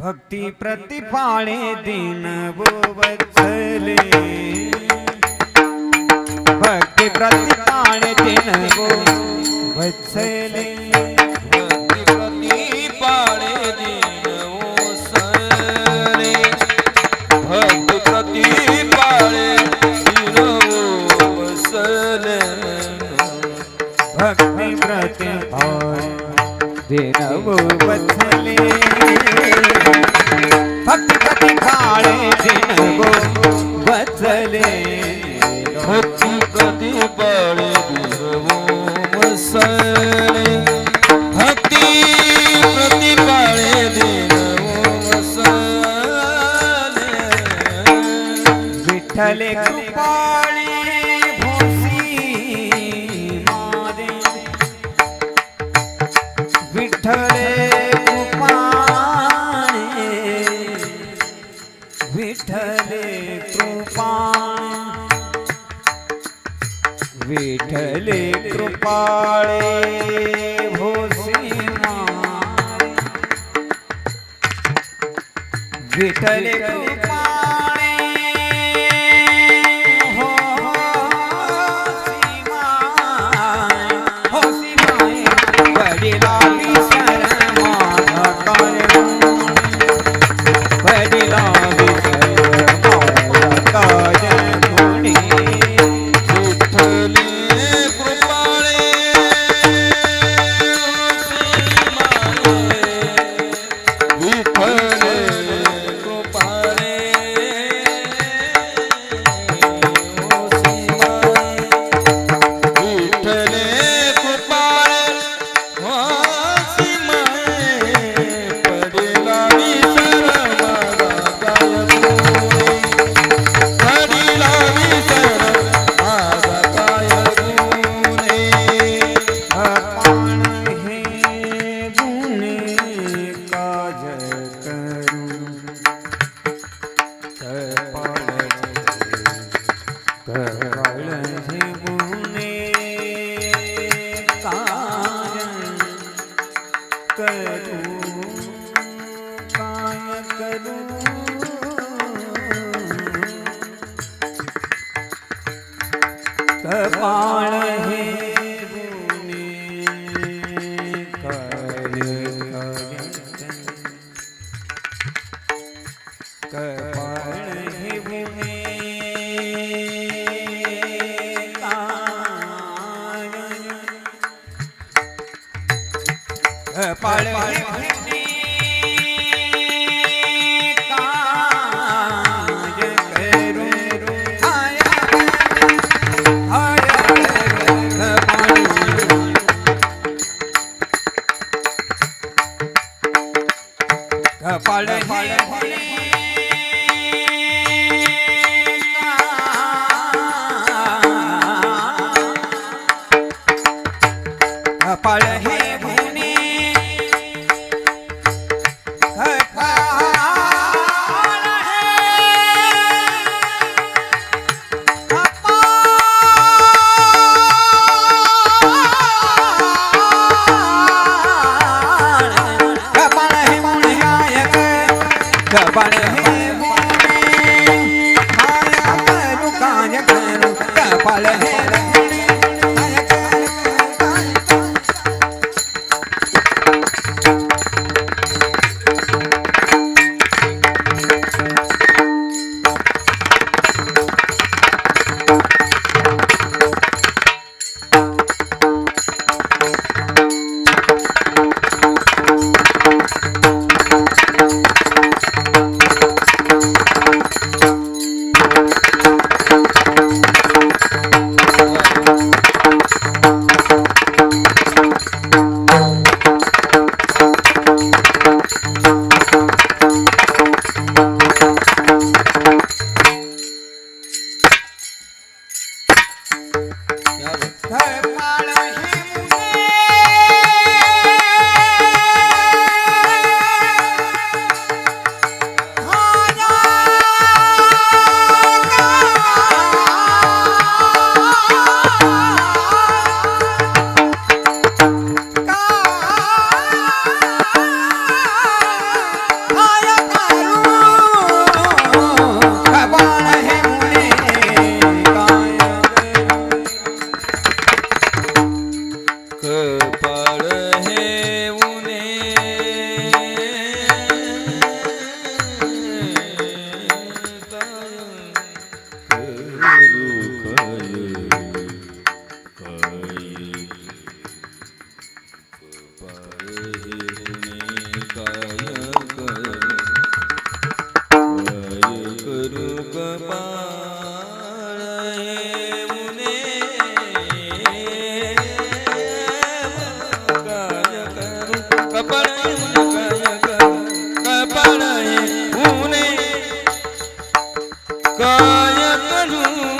भक्ति प्रतिपाळे दिन बोवत्सले भक्ती प्रतिपाळे दिन बोवत्सले भक्ती प्रतिपाळे दिन ओसले भक्ती प्रतिपाळे दिन ओसले भक्ति प्रति दिन बोवत्सले विठले कृपाळे भोसिना विठले कृपा કપાળ હે. पाळ हे মারু